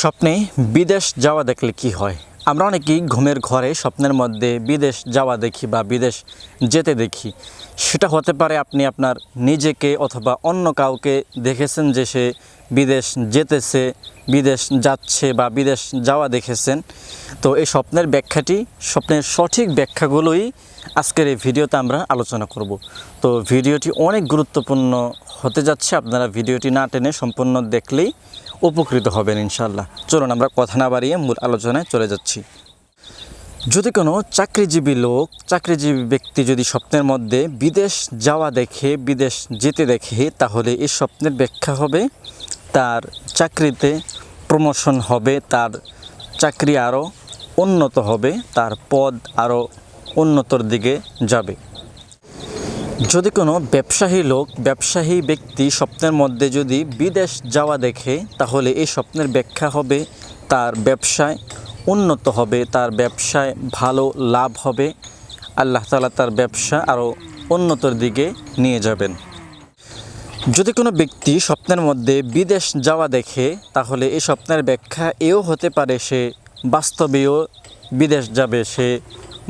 স্বপ্নে বিদেশ যাওয়া দেখলে কি হয়? আমরা অনেকেই ঘুমের ঘরে স্বপ্নের মধ্যে বিদেশ যাওয়া দেখি বা বিদেশ যেতে দেখি। সেটা হতে পারে আপনি আপনার নিজেকে অথবা অন্য কাউকে দেখেছেন যে সে বিদেশ যেতেছে, বিদেশ যাচ্ছে বা বিদেশ যাওয়া দেখেছেন। তো এই স্বপ্নের ব্যাখ্যাটি, স্বপ্নের সঠিক ব্যাখ্যাগুলোই আজকের এই ভিডিওতে আমরা আলোচনা করব। তো ভিডিওটি অনেক গুরুত্বপূর্ণ হতে যাচ্ছে, আপনারা ভিডিওটি না টেনে সম্পূর্ণ দেখলেই উপকৃত হবেন ইনশাল্লাহ চলুন আমরা কথা না বাড়িয়ে মূল আলোচনায় চলে যাচ্ছি। যদি কোনো চাকরিজীবী লোক, চাকরিজীবী ব্যক্তি যদি স্বপ্নের মধ্যে বিদেশ যাওয়া দেখে, বিদেশ যেতে দেখে, তাহলে এই স্বপ্নের ব্যাখ্যা হবে, তার চাকরিতে প্রমোশন হবে, তার চাকরি আরও উন্নত হবে, তার পদ আরও উন্নতর দিকে যাবে। যদি কোনো ব্যবসায়ী লোক, ব্যবসায়ী ব্যক্তি স্বপ্নের মধ্যে যদি বিদেশ যাওয়া দেখে, তাহলে এই স্বপ্নের ব্যাখ্যা হবে, তার ব্যবসায় উন্নত হবে, তার ব্যবসায় ভালো লাভ হবে। আল্লাহ তালা তার ব্যবসা আরও উন্নতর দিকে নিয়ে যাবেন। যদি কোনো ব্যক্তি স্বপ্নের মধ্যে বিদেশ যাওয়া দেখে, তাহলে এই স্বপ্নের ব্যাখ্যা এও হতে পারে সে বাস্তবেও বিদেশ যাবে সে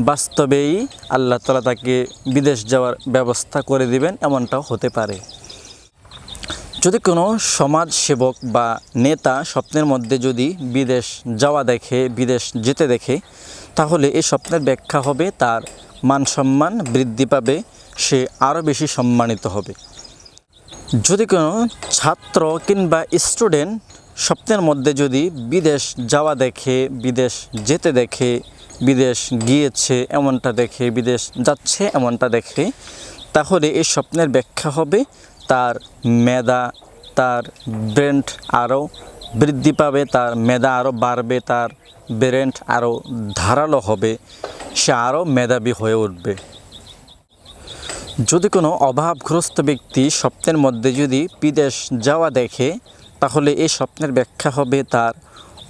বাস্তবেই আল্লাহ তালা তাকে বিদেশ যাওয়ার ব্যবস্থা করে দিবেন, এমনটাও হতে পারে। যদি কোনো সমাজ সেবক বা নেতা স্বপ্নের মধ্যে যদি বিদেশ যাওয়া দেখে, বিদেশ যেতে দেখে, তাহলে এই স্বপ্নের ব্যাখ্যা হবে তার মান সম্মান বৃদ্ধি পাবে, সে আরও বেশি সম্মানিত হবে। যদি কোনো ছাত্র কিংবা স্টুডেন্ট স্বপ্নের মধ্যে যদি বিদেশ যাওয়া দেখে, বিদেশ যেতে দেখে বিদেশ গিয়েছে এমনটা দেখে, বিদেশ যাচ্ছে এমনটা দেখে, তাহলে এই স্বপ্নের ব্যাখ্যা হবে তার মেধা, তার ব্রেন্ট আরও বৃদ্ধি পাবে, তার মেধা আরও বাড়বে, তার ব্রেন্ট আরও ধারালো হবে, সে আরও মেধাবী হয়ে উঠবে। যদি কোনো অভাবগ্রস্ত ব্যক্তি স্বপ্নের মধ্যে যদি বিদেশ যাওয়া দেখে, তাহলে এই স্বপ্নের ব্যাখ্যা হবে তার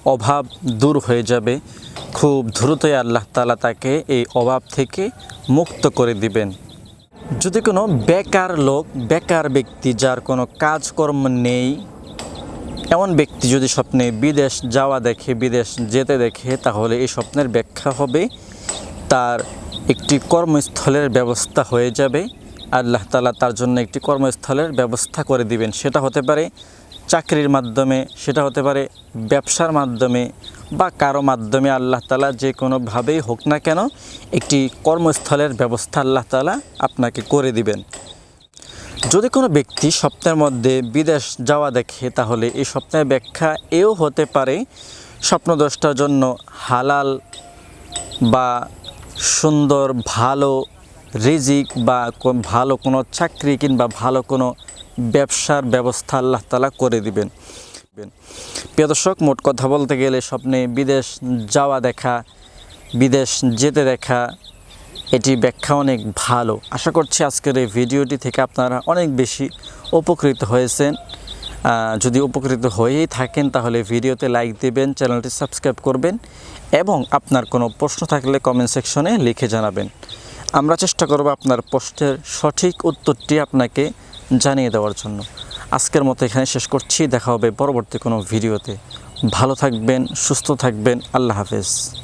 অভাব দূর হয়ে যাবে। খুব দ্রুতই আল্লাহ তালা তাকে এই অভাব থেকে মুক্ত করে দিবেন। যদি কোনো বেকার লোক, বেকার ব্যক্তি যার কোনো কাজকর্ম নেই, এমন ব্যক্তি যদি স্বপ্নে বিদেশ যাওয়া দেখে, বিদেশ যেতে দেখে, তাহলে এই স্বপ্নের ব্যাখ্যা হবে, তার একটি কর্মস্থলের ব্যবস্থা হয়ে যাবে। আল্লাহ তালা তার জন্য একটি কর্মস্থলের ব্যবস্থা করে দিবেন। সেটা হতে পারে চাকরির মাধ্যমে, সেটা হতে পারে ব্যবসার মাধ্যমে বা কারও মাধ্যমে আল্লাহ তালা যে কোনোভাবেই হোক না কেন একটি কর্মস্থলের ব্যবস্থা আল্লাহ তালা আপনাকে করে দিবেন। যদি কোনো ব্যক্তি স্বপ্নের মধ্যে বিদেশ যাওয়া দেখে, তাহলে এই স্বপ্নের ব্যাখ্যা এও হতে পারে স্বপ্নদোষটার জন্য হালাল বা সুন্দর, ভালো রিজিক বা ভালো কোনো চাকরি কিংবা ভালো কোনো ব্যবসার ব্যবস্থা আল্লাহ তালা করে দিবেন। প্রিয় দর্শক, মোট কথা বলতে গেলে স্বপ্নে বিদেশ যাওয়া দেখা, বিদেশ যেতে দেখা, এটি ব্যাখ্যা অনেক ভালো। আশা করছি আজকের এই ভিডিওটি থেকে আপনারা অনেক বেশি উপকৃত হয়েছেন। যদি উপকৃত হয়েই থাকেন তাহলে ভিডিওতে লাইক দেবেন, চ্যানেলটি সাবস্ক্রাইব করবেন এবং আপনার কোনো প্রশ্ন থাকলে কমেন্ট সেকশনে লিখে জানাবেন। আমরা চেষ্টা করব আপনার প্রশ্নের সঠিক উত্তরটি আপনাকে জানিয়ে দেওয়ার জন্য। আজকের মতো এখানে শেষ করছি। দেখা হবে পরবর্তী কোনো ভিডিওতে। ভালো থাকবেন, সুস্থ থাকবেন। আল্লাহ হাফেজ।